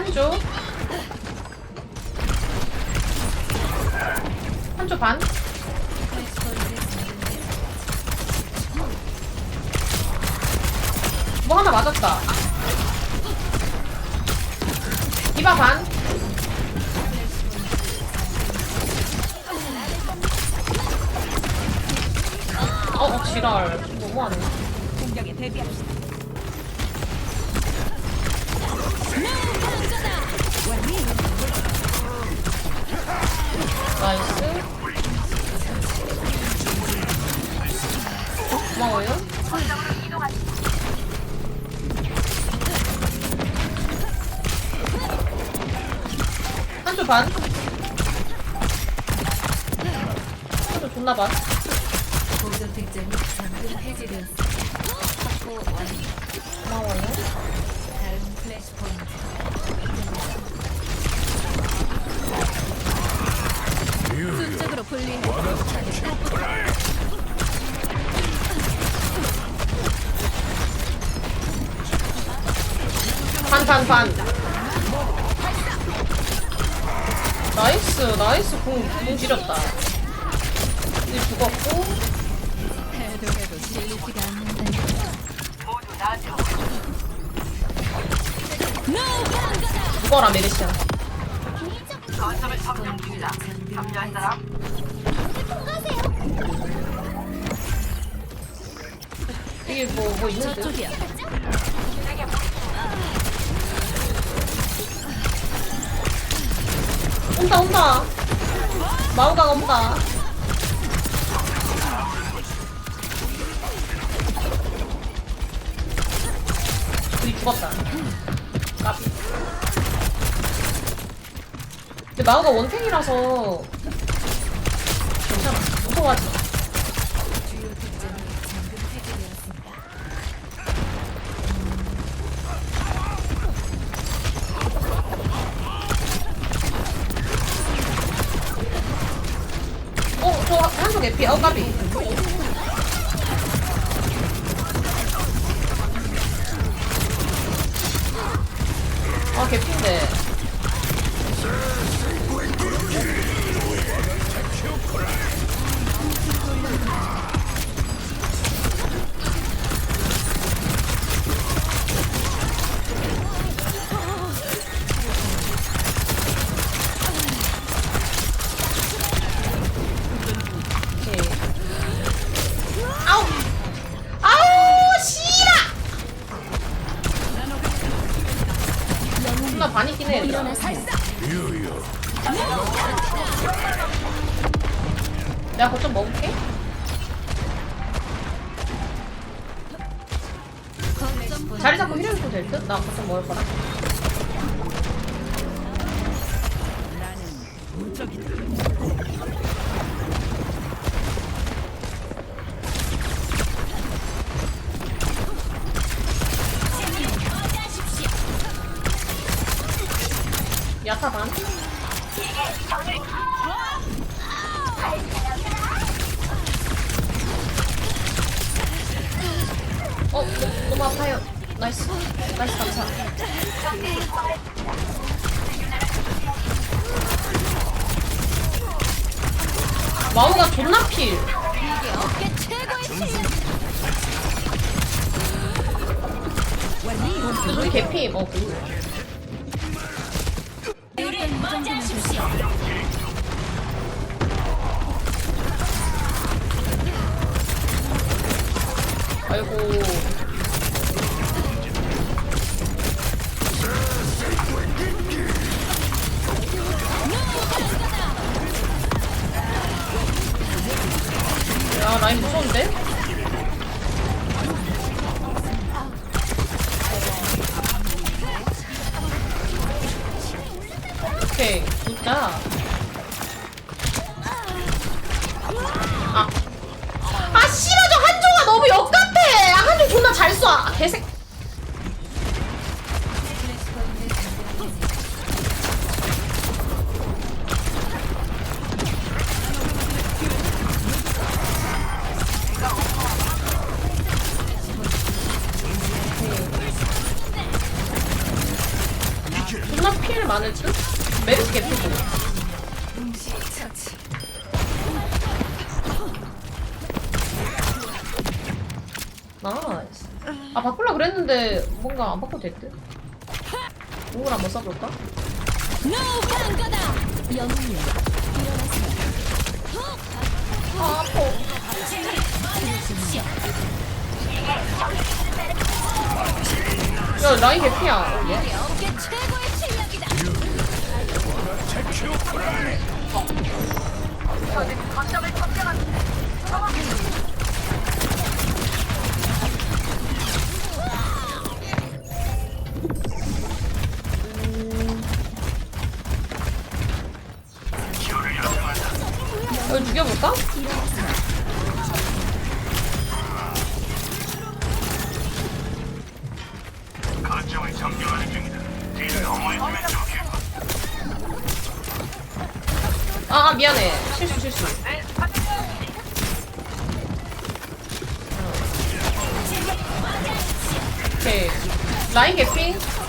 한조 한조 반. 뭐 하나 맞았다. 디바 반. 어, 어 지랄. 너무하네. 공격에 대비합시다. 나이스 고마워요 한조 반 한조 존나 반 공격 득점이 잠금 해제되었습니다. 확보 완료. 고마워요. 수적으로 나이스 나이스 공, 공 지렸다. 이 죽었고 죽어라 메리시아 이게 뭐, 뭐 있는데? 저쪽이야. 온다 온다 마우가 온다 우리 죽었다 까비 근데 마우가 원탱이라서 괜찮아 무서워하지 마. 야타 반. 어, 너- 너무 아파요. 나이스. 나이스, 감사. 마우가 존나 필. 저기 개피. 어, 그. 아이고. 아. 아, 싫어, 저 한조가 너무 역같아! 아, 한조 존나 잘 쏴! 아, 개새. 뭔가 안 바꿔도 됐대. 공을 한번 써볼까? 아, 아파. 야, 라인 개피야. 여기 죽여볼까? 거점을 점령하는 중이다. 뒤를 어머니면 좋겠고. 아, 아, 미안해. 실수, 실수. 오케이. 라인 개피?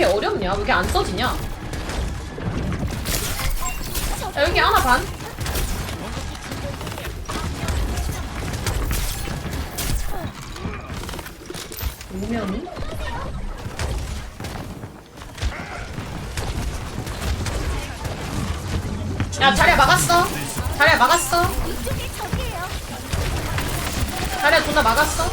이렇게 어렵냐? 왜 이렇게 안 써지냐? 야, 여기 하나 반? 오면이? 야, 자리야 막았어. 자리야 막았어. 자리야 존나 막았어.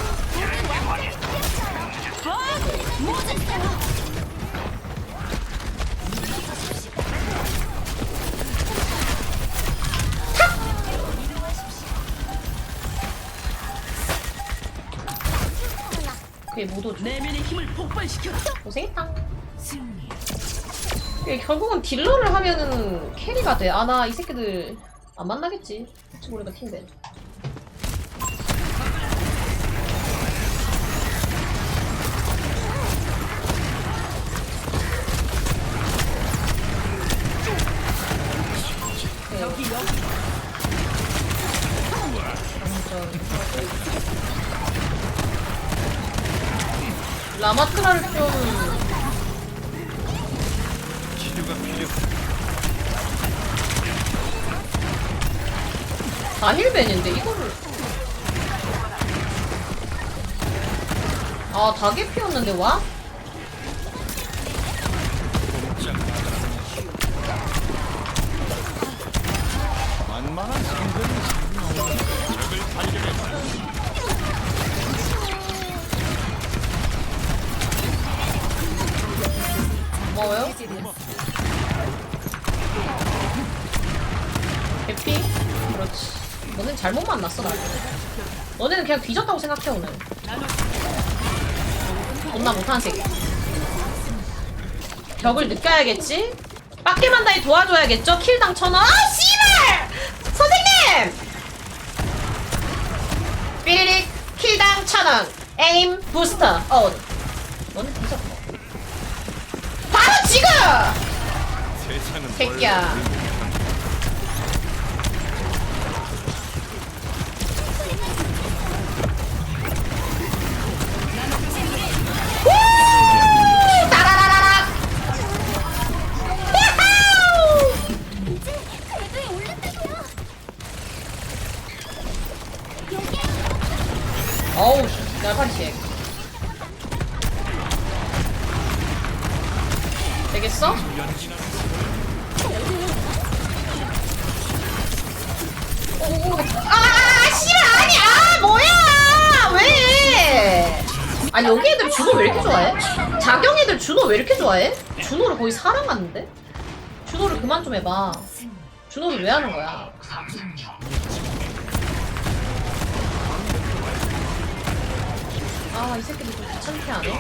못 오죠. 내면의 힘을 폭발시켜라. 고생했다. 승리. 이게 결국은 딜러를 하면은 캐리가 돼. 아, 나 이 새끼들 안 만나겠지. 우리가 팀대. 피웠는데 와? 해제되었습니다. 개피? 그렇지 너는 잘못 만났어 나를 너네는 그냥 뒤졌다고 생각해 오늘 존나 못하는 새끼 벽을 느껴야겠지? 빡게만 다이 도와줘야겠죠? 킬당 천원 아 씨발! 선생님! 삐리릭 킬당 천원 에임 부스터 어 너는 뒤졌어 바로 지금! 새끼야 좋아해? 준호를 거의 사랑하는데? 준호를 그만 좀 해봐. 준호를 왜 하는 거야? 아, 이 새끼들 좀 귀찮게 하네.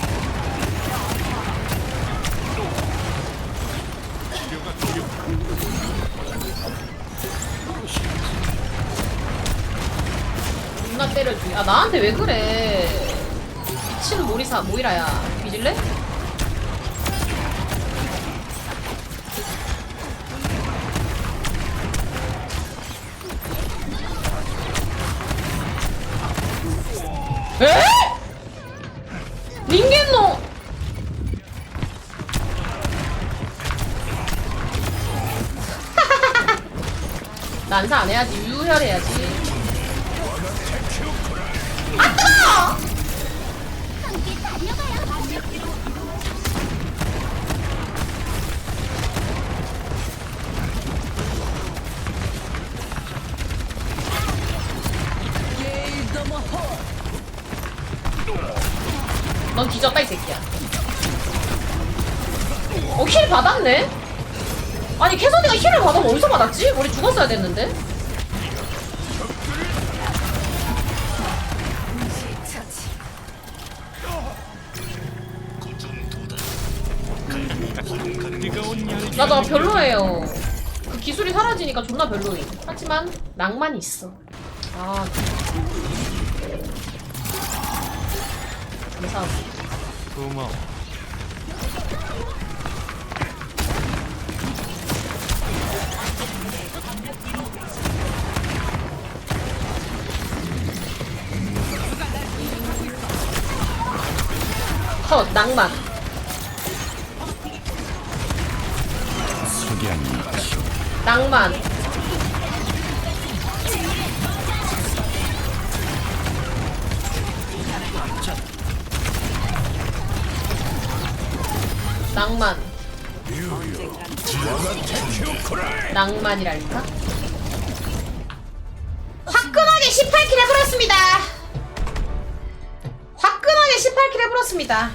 때려주기. 아 나한테 왜 그래? 미친 모리사 모이라야. 뒤질래? 난사 안 해야지. 유혈 해야지 처치. 나도 아, 별로예요. 그 기술이 사라지니까 존나 별로임 하지만 낭만이 있어. 아. 감사하고 고마워. 컷 낭만. 낭만. 낭만. 낭만이랄까? 화끈하게 18킬 해버렸습니다 18킬 해버렸습니다.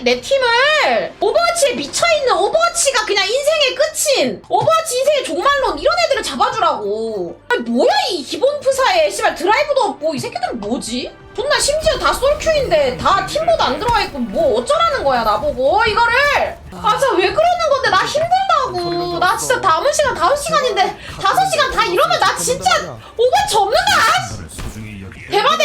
내 팀을 오버워치에 미쳐있는 오버워치가 그냥 인생의 끝인 오버워치 인생의 종말론 이런 애들을 잡아주라고. 아니 뭐야 이 기본 프사에 씨발 드라이브도 없고 이 새끼들은 뭐지? 존나 심지어 다 솔큐인데 다 팀보드 안 들어가 있고 뭐 어쩌라는 거야 나보고 이거를? 아 진짜 왜 그러는 건데? 나 힘들다고. 나 진짜 남은 시간 다섯 시간인데 다섯 시간 다 이러면 나 진짜 오버워치 없는다 대박에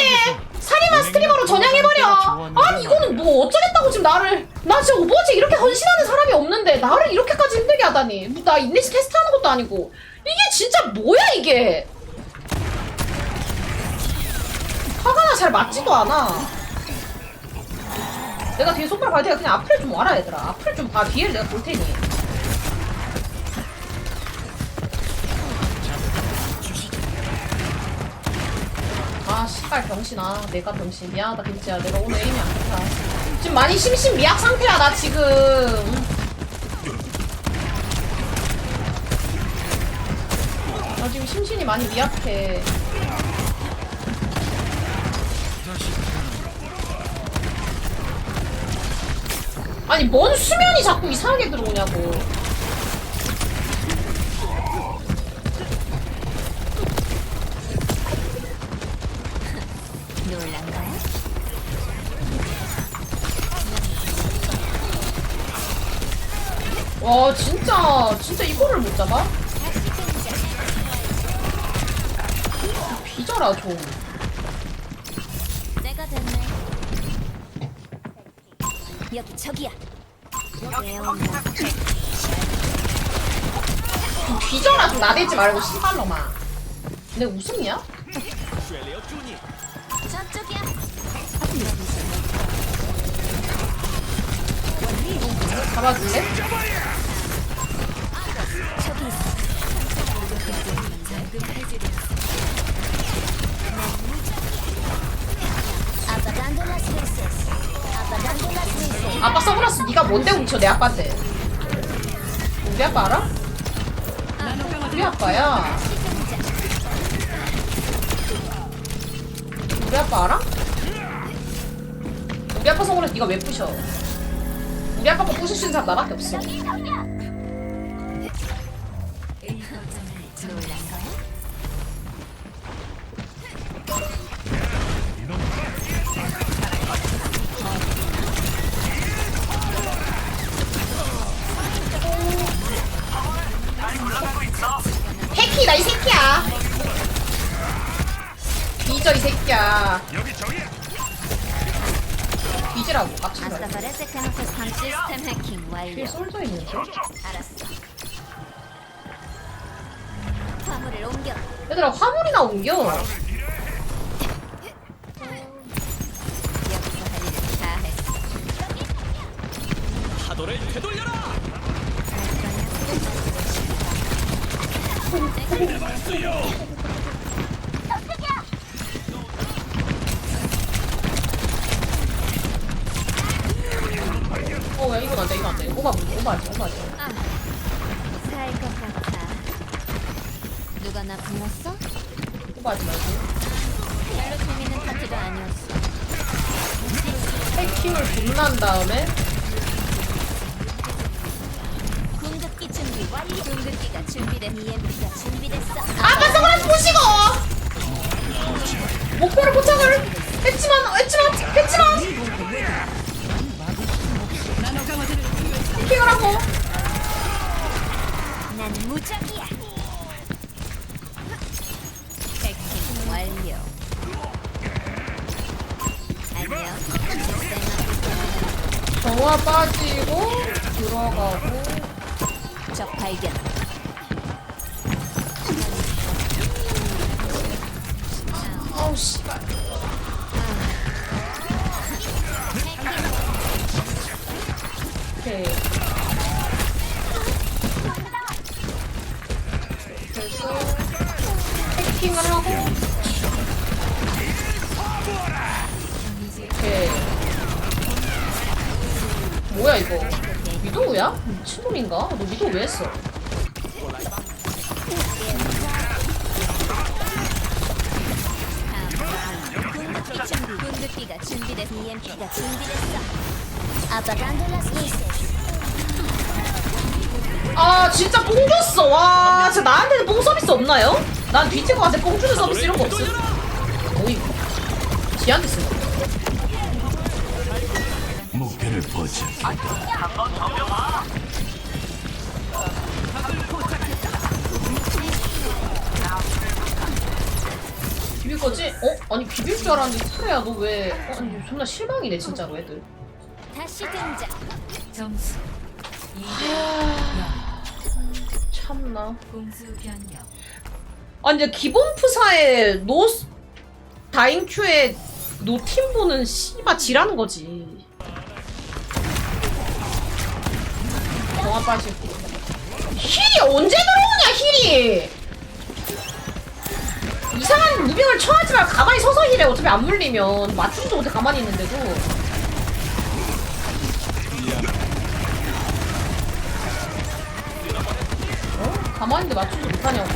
살인마 스트리머로 전향해버려. 아니 이거는 뭐 어쩌겠다고 지금 나를. 나 진짜 오버워치 이렇게 헌신하는 사람이 없는데 나를 이렇게까지 힘들게 하다니. 뭐나 인내시 테스트하는 것도 아니고. 이게 진짜 뭐야 이게? 화가 나 잘 맞지도 않아. 내가 뒤에 손가락 발 테니까 그냥 앞을 좀 와라 얘들아. 앞을 좀 봐. 뒤에를 내가 볼 테니 씨발 병신아. 내가 병신. 미안하다 김치야. 내가 오늘 에임이 안 좋다. 지금 많이 심신미약 상태야 나 지금. 나 지금 심신이 많이 미약해. 아니 뭔 수면이 자꾸 이상하게 들어오냐고 못 잡아? 비져라 좀 내가 됐네. 여기 저기야. 외운다. 좀 나대지 말고 씨발놈아 내 웃음이야? 저쪽이야. 잡아줄래? 베이세스. 아빠 선글라스 네가 뭔데 훔쳐 내 아빠한테 우리 아빠 알아? 우리 아빠야 우리 아빠 알아? 우리 아빠 선글라스 네가 왜 부셔 우리 아빠 거 부실 수 있는 사람 나밖에 없어 시스템 해킹 완료. 뒤에 솔져 있는데 알았어. 화물을 옮겨. 얘들아 화물이나 옮겨 어 야 이건 안 돼 이건 안 돼 오바 오바지 오바지 아, 살것 같아. 누가 나 불렀어? 오바지 말고 별로 재밌는 파티도 아니었어. 해킹을 분난 다음에 궁극기 준비 완료. 궁극기가 준비된 EMP가 준비됐어. 아까 선글라스 보시고 목표를 포착을 했지만 했지만 했지만 해킹을 하고 난 무적이야. 해킹 완료. 안녕. 정화 빠지고 들어가고 적 발견. 아우 씨 왜 했어? 궁극기 준비. 궁극기가 준비됐. EMP가 준비됐어. 아바간돌라스 미세스. 아 진짜 뽕 줬어 와 진짜 나한테는 뽕 서비스 없나요? 난 뒤치고 가서 뽕 주는 서비스 이런 거 없음 어이 지한테 쓰는 거 목표를 포착. 거지? 어? 아니 비빌 줄 알았는데 스프레야 너 왜? 어, 아니 존나 실망이네 진짜로 애들 다시 등장. 점수 참나 공수 변경 아니 근데 기본 푸사에 노 다인큐에 노팀 보는 씨바 지라는 거지 정화 빠지고 힐이 언제 들어오냐 힐이 이상한 무빙을 쳐하지 말고 가만히 서서 힐해. 어차피 안 물리면 맞춤도 못해 가만히 있는데도. 어? 가만히 있는데 맞춤도 못하냐고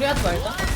오케이, 우리 하지 말자.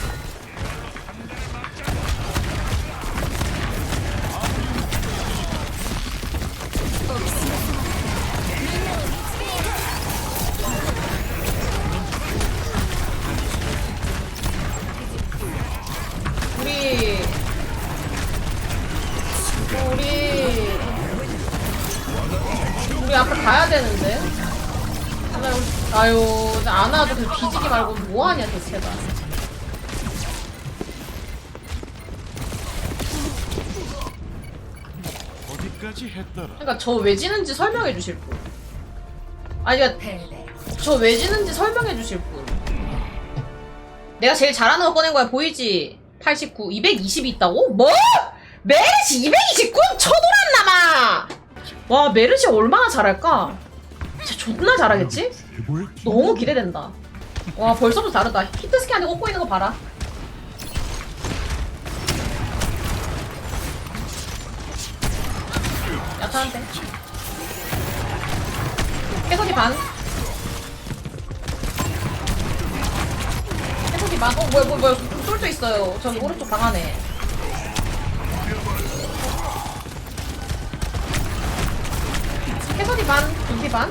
그러니까 저 왜 지는지 설명해 주실 분. 아니 그러니까 패배. 저왜 지는지 설명해 주실 분. 내가 제일 잘하는 거 꺼낸 거야 보이지? 89, 220이 있다고? 뭐? 메르시 229? 쳐돌았나봐! 와 메르시 얼마나 잘할까? 진짜 존나 잘하겠지? 너무 기대된다. 와 벌써부터 다르다. 히트 스캔 꽂고 있는 거 봐라. 야타한테. 해석이 반. 해석이 반. 어 뭐야 뭐야 뭐야 쏠수 있어요. 저기 오른쪽 방 안에. 해석이 반, 눈피 반.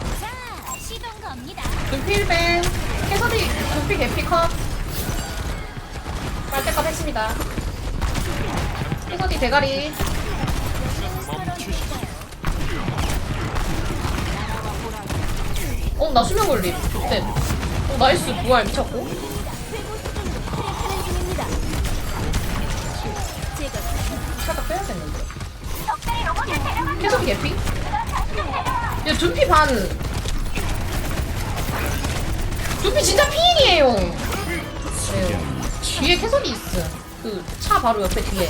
눈필 밴. 해석이 눈피 개피 컷. 빨대값 했습니다. 해석이 대가리. 어, 나 수면 걸림. 네. 어, 나이스. 부활 미쳤고. 살짝 빼야겠는데. 계속 개피? 야, 두피 반. 두피 진짜 피인이에요. 네. 뒤에 캐서디 있음. 그차 바로 옆에 뒤에.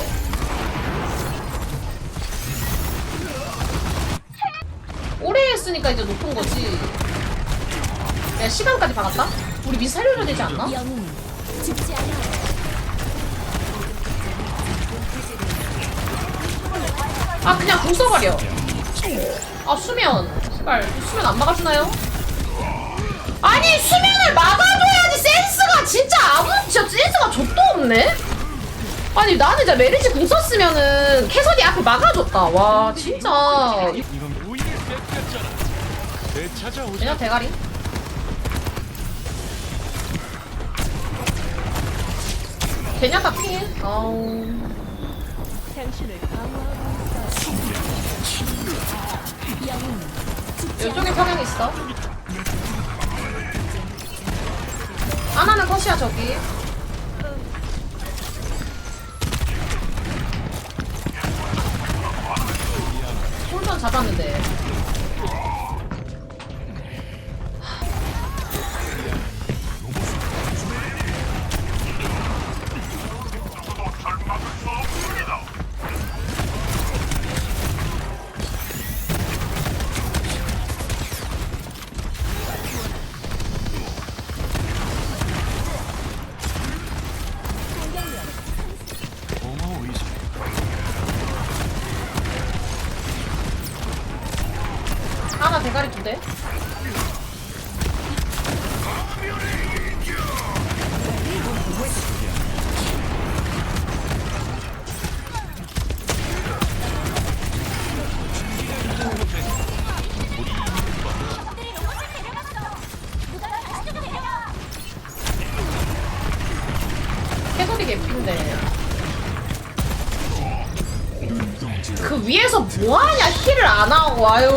오래 했으니까 이제 높은 거지. 야, 시간까지 박았다? 우리 미스 살려줘야 되지 않나? 영웅 죽지 않아요. 아 그냥 궁 써버려 아 수면 씨발 수면 안 막아주나요? 아니 수면을 막아줘야지 센스가 진짜 아무 진짜 센스가 족도 없네 아니 나는 진짜 메리지 궁 썼으면은 캐서디 앞에 막아줬다 와 진짜 이건 우위를 뺏겼잖아. 되찾아오자. 그냥 대가리 개냐다 피 아우 이쪽에 평행 있어. 아나는 컷이야 저기. 홀전 잡았는데. 대가리 두 대. 해소리 개핀데. 그 위에서 뭐하냐 힐을 안 하고 아유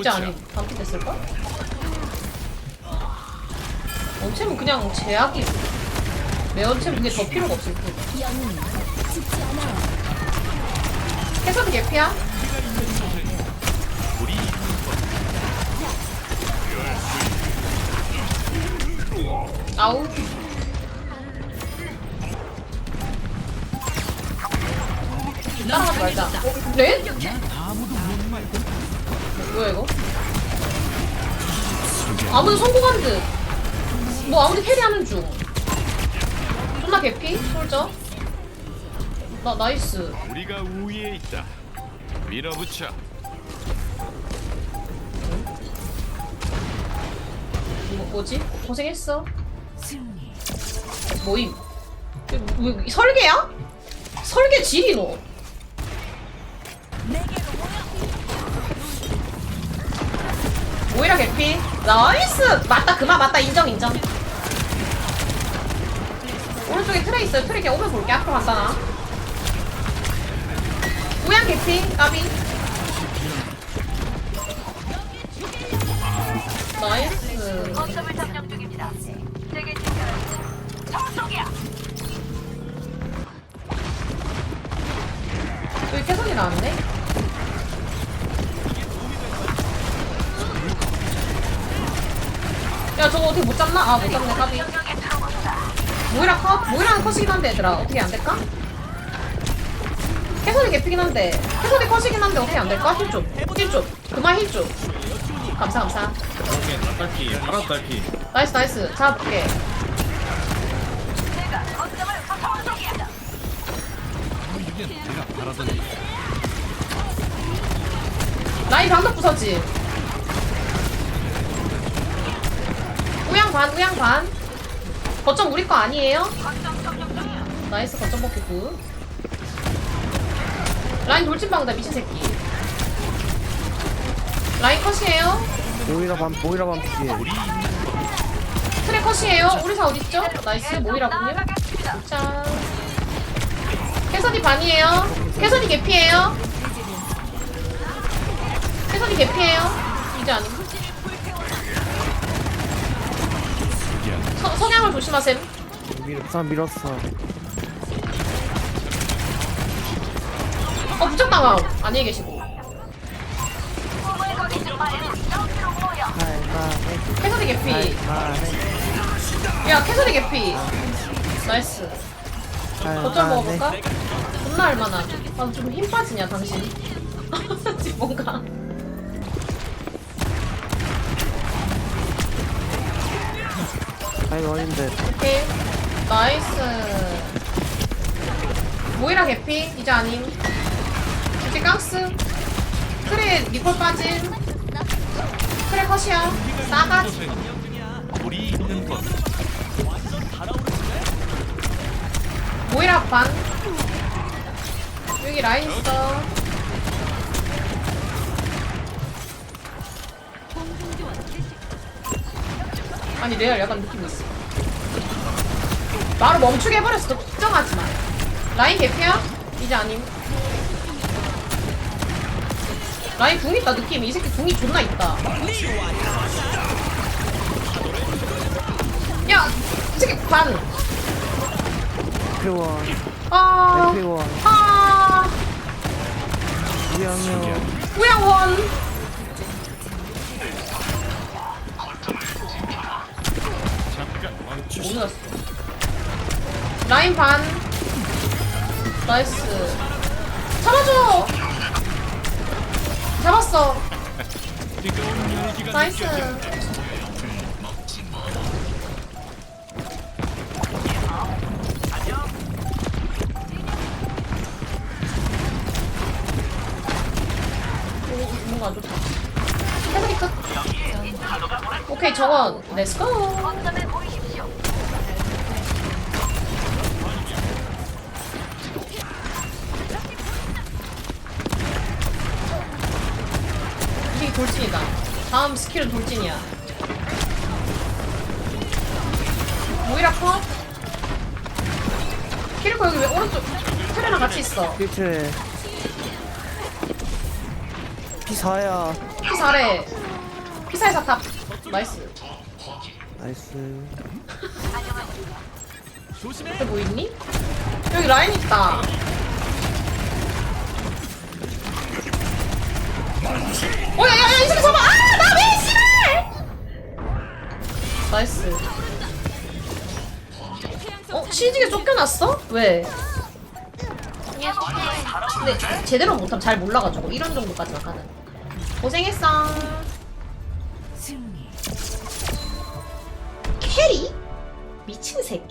이제 밀어붙여. 아니 반피 됐을까? 원챔은 그냥 제약이 매원챔 그게 더 필요가 없을 않아요. 해서도 개피야? 아우. 따라가지 말자. 어, 네? 뭐야 이거? 아무도 성공한 듯. 뭐 아무도 캐리하는 중. 존나 개피? 솔져? 나 나이스. 우리가 우위에 있다. 밀어붙여. 이거 뭐지? 고생했어. 모임. 뭐, 뭐, 설계야? 설계 질이 너. 오히려 개피. 나이스. 맞다 그만 맞다 인정 인정. 오른쪽에 트레 있어요. 트레 그냥 오면 볼게. 앞으로 간다 나. 우양 개피. 까비. 나이스. 거점을 점령 중입니다. 여기 캐선이 나왔네? 야 저거 어떻게 못 잡나? 아 못 잡네 까비. 모이라 컷? 모이라는 컷이긴 한데 얘들아. 어떻게 안 될까? 캐선이 개피긴 한데. 캐선이 컷이긴 한데 어떻게 안 될까? 힐좀 힐좀 그만 힐좀 감사 감사. 오케이 딸피. 파란 딸피. 나이스 나이스. 일. 라인 방금 부서지 우양 반 우양 반. 거점 우리 거 아니에요? 나이스 거점 먹기 굿. 라인 돌진방다 미친 새끼. 라인 컷이에요? 모이라 밤 모이라 밤 피해. 트랙 컷이에요? 우리 사 어딨죠? 나이스 모이라군요. 자 캐서디 반이에요? 캐서디 개피에요? 캐서디 개피에요? 이제 서, 성향을 조심하셈. 밀, 사 밀었어. 어 부착당함 안녕히 계시고. 할만해. 캐서디 개피. 할만해. 야 캐서디 개피. 나이스. 거점 할만해. 먹어볼까? 존나 할만한 아 좀 힘 빠지냐 당신? 지금 뭔가 아이 어린데. 오케이. 나이스. 모이라 개피. 이제 아님. 이제 깡스. 크레 니콜 빠진 크레 컷이야. 싸가지 모이라 반. 여기 라인 있어. 아니 레알 약간 느낌 있어 바로 멈추게 해버렸어. 너 걱정하지 마. 라인 개피야? 이제 아님. 라인 궁 있다 느낌. 이 새끼 궁이 존나 있다. 야 이 새끼 반. 회원 아, 회원 아, 우양원. 못 넣었어. 라인 반. 나이스. 잡아줘. 잡았어. 나이스. 오케이, 저건 렛츠고. 돌진이다. 다음 스킬은 돌진이야. 모이라 컷. 키리코 여기 왜 오른쪽 테레랑 같이 있어? 필체 피사야 피사래. 피사의 사탑. 나이스. 나이스 옆에 뭐 있니? 여기 라인 있다. 어, 야, 야, 야, 이 새끼 잡아! 아, 나 왜, 씨발! 나이스. 어, 치즈게 쫓겨났어? 왜? 근데 제대로 못하면 잘 몰라가지고 이런 정도까지만 가는. 고생했어. 캐리? 미친 새끼.